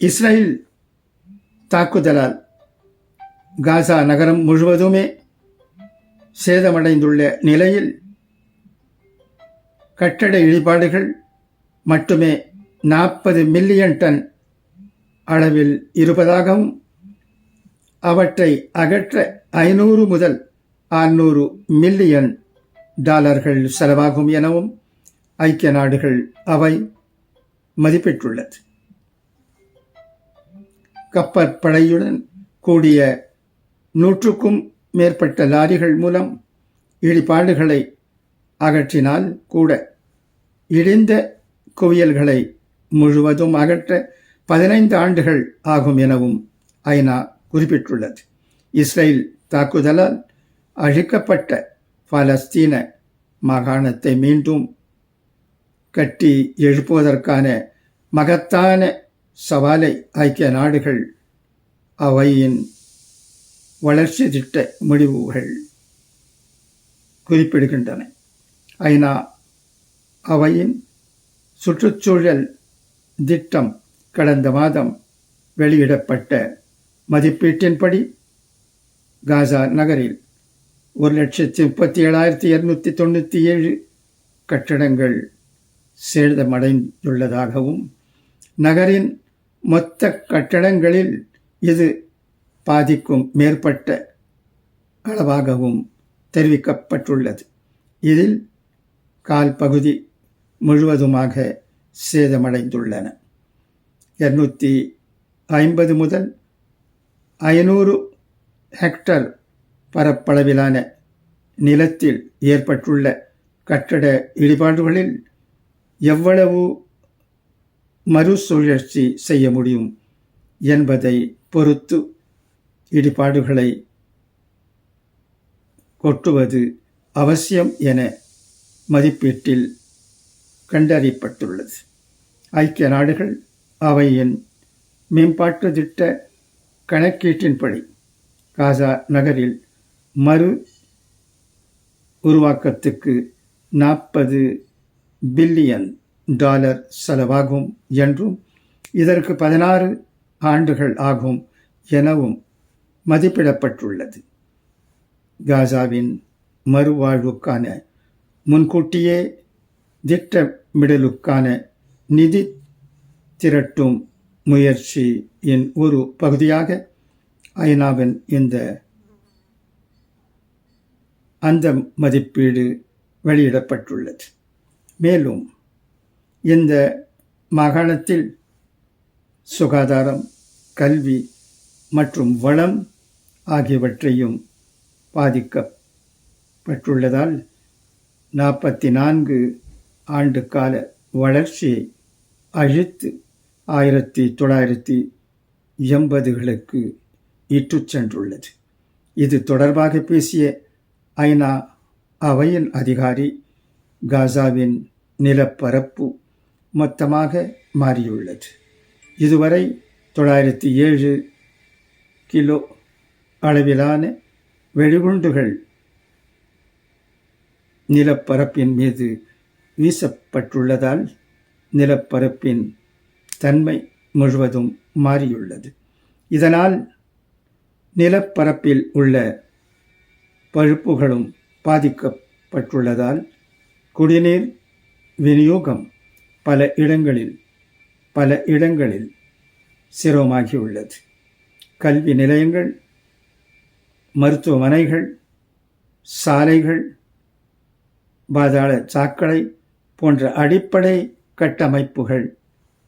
Israel தாக்குதலால் காசா நகரம் முழுவதுமே சேதமடைந்துள்ள நிலையில் கட்டட இடிபாடுகள் மட்டுமே நாற்பது மில்லியன் டன் அளவில் இருப்பதாகவும் அவற்றை அகற்ற ஐநூறு முதல் அறுநூறு மில்லியன் டாலர்கள் செலவாகும் எனவும் ஐக்கிய நாடுகள் அவை மதிப்பிட்டுள்ளது. கப்பற்படையுடன் கூடிய நூற்றுக்கும் மேற்பட்ட லாரிகள் மூலம் இடிபாடுகளை அகற்றினால் கூட இடிந்த குவியல்களை முழுவதும் அகற்ற பதினைந்து ஆண்டுகள் ஆகும் எனவும் ஐநா குறிப்பிட்டுள்ளது. இஸ்ரேல் தாக்குதலால் அழிக்கப்பட்ட பாலஸ்தீன மாகாணத்தை மீண்டும் கட்டி எழுப்புவதற்கான மகத்தான சவாலை ஐக்கிய நாடுகள் அவையின் வளர்ச்சி திட்ட முடிவுகள் குறிப்பிடுகின்றன. ஐநா அவையின் சுற்றுச்சூழல் திட்டம் கடந்த மாதம் வெளியிடப்பட்ட மதிப்பீட்டின்படி காசா நகரில் ஒரு லட்சத்தி முப்பத்தி ஏழாயிரத்தி இருநூத்தி தொண்ணூற்றி ஏழு கட்டடங்கள் சேதமடைந்துள்ளதாகவும் நகரின் மொத்த கட்டடங்களில் இது பாதிக்கும் மேற்பட்ட அளவாகவும் தெரிவிக்கப்பட்டுள்ளது. இதில் கால் பகுதி முழுவதுமாக சேதமடைந்துள்ளன. இருநூற்றி ஐம்பது முதல் ஐநூறு ஹெக்டர் பரப்பளவிலான நிலத்தில் ஏற்பட்டுள்ள கட்டட இடிபாடுகளில் எவ்வளவு மறுசுழற்சி செய்ய முடியும் என்பதை பொறுத்து இடிபாடுகளை கொட்டுவது அவசியம் என மதிப்பீட்டில் கண்டறியப்பட்டுள்ளது. ஐக்கிய நாடுகள் அவையின் மேம்பாட்டு திட்ட கணக்கீட்டின்படி காசா நகரில் மறு உருவாக்கத்துக்கு நாற்பது பில்லியன் டாலர் செலவாகும் என்றும் இதற்கு பதினாறு ஆண்டுகள் ஆகும் எனவும் மதிப்பிடப்பட்டுள்ளது. காசாவின் மறுவாழ்வுக்கான முன்கூட்டியே திட்டமிடலுக்கான நிதி திரட்டும் முயற்சியின் ஒரு பகுதியாக ஐநாவின் இந்த அந்த மதிப்பீடு வெளியிடப்பட்டுள்ளது. மேலும் இந்த மாகாணத்தில் சுகாதாரம் கல்வி மற்றும் வளம் ஆகியவற்றையும் பாதிக்கப்பட்டுள்ளதால் நாற்பத்தி நான்கு ஆண்டு கால வளர்ச்சியை அழித்து ஆயிரத்தி தொள்ளாயிரத்தி எண்பதுகளுக்கு இட்டுச் சென்றுள்ளது. இது தொடர்பாக பேசிய ஐநா அவையின் அதிகாரி காசாவின் நிலப்பரப்பு மொத்தமாக மாறியுள்ளது. இதுவரை தொள்ளாயிரத்தி ஏழு கிலோ அளவிலான வெடிகுண்டுகள் நிலப்பரப்பின் மீது வீசப்பட்டுள்ளதால் நிலப்பரப்பின் தன்மை முழுவதும் மாறியுள்ளது. இதனால் நிலப்பரப்பில் உள்ள பழுப்புகளும் பாதிக்கப்பட்டுள்ளதால் குடிநீர் விநியோகம் பல இடங்களில் பல இடங்களில் சிரமமாகியுள்ளது. கல்வி நிலையங்கள் மருத்துவமனைகள் சாலைகள் பாதாள சாக்கடை போன்ற அடிப்படை கட்டமைப்புகள்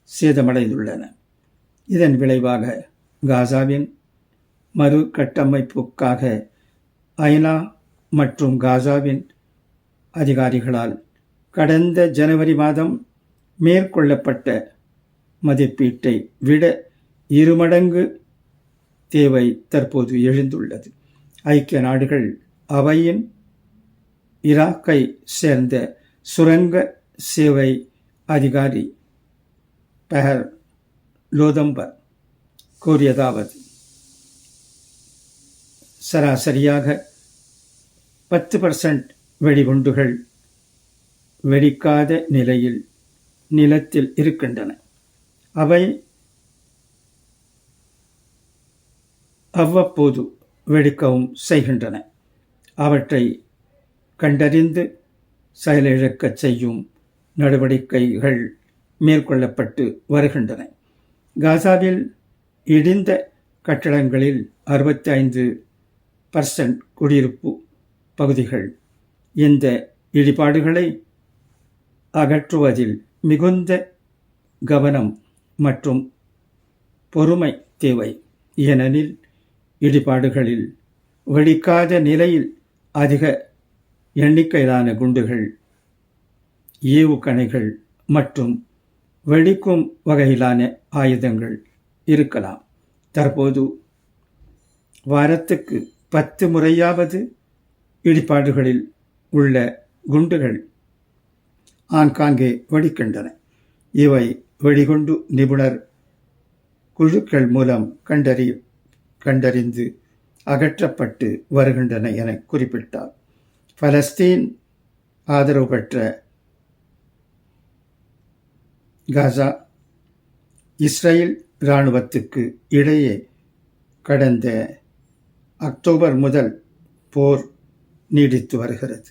சேதமடைந்துள்ளன. இதன் விளைவாக காசாவின் மறு கட்டமைப்புக்காக ஐநா மற்றும் காசாவின் அதிகாரிகளால் கடந்த ஜனவரி மாதம் மேற்கொள்ளப்பட்ட மதிப்பீட்டை விட இருமடங்கு தேவை தற்போது எழுந்துள்ளது. ஐக்கிய நாடுகள் அவையின் ஈராக்கை சேர்ந்த சுரங்க சேவை அதிகாரி பெஹர் லோதம்பர் கூறியதாவது சராசரியாக பத்து பர்சன்ட் வெடிகுண்டுகள் வெடிக்காத நிலையில் நிலத்தில் இருக்கின்றன. அவை அவ்வப்போது வெடிக்கவும் செய்கின்றன. அவற்றை கண்டறிந்து செயலிழக்கச் செய்யும் நடவடிக்கைகள் மேற்கொள்ளப்பட்டு வருகின்றன. காசாவில் இடிந்த கட்டடங்களில் அறுபத்தி ஐந்து பர்சன்ட் குடியிருப்பு பகுதிகள். இந்த இடிபாடுகளை அகற்றுவதில் மிகுந்த கவனம் மற்றும் பொறுமை தேவை. ஏனெனில் இடிபாடுகளில் வெடிக்காத நிலையில் அதிக எண்ணிக்கையிலான குண்டுகள் ஏவுகணைகள் மற்றும் வெடிக்கும் வகையிலான ஆயுதங்கள் இருக்கலாம். தற்போது வாரத்துக்கு பத்து முறையாவது இடிபாடுகளில் உள்ள குண்டுகள் ஆங்காங்கே வெடிக்கின்றன இவை வெடிகுண்டு நிபுணர் குழுக்கள் மூலம் கண்டறி கண்டறிந்து அகற்றப்பட்டு வருகின்றன என குறிப்பிட்டார். பலஸ்தீன் ஆதரவு பெற்ற காசா இஸ்ரேல் இராணுவத்துக்கு இடையே கடந்த அக்டோபர் முதல் போர் நீடித்து வருகிறது.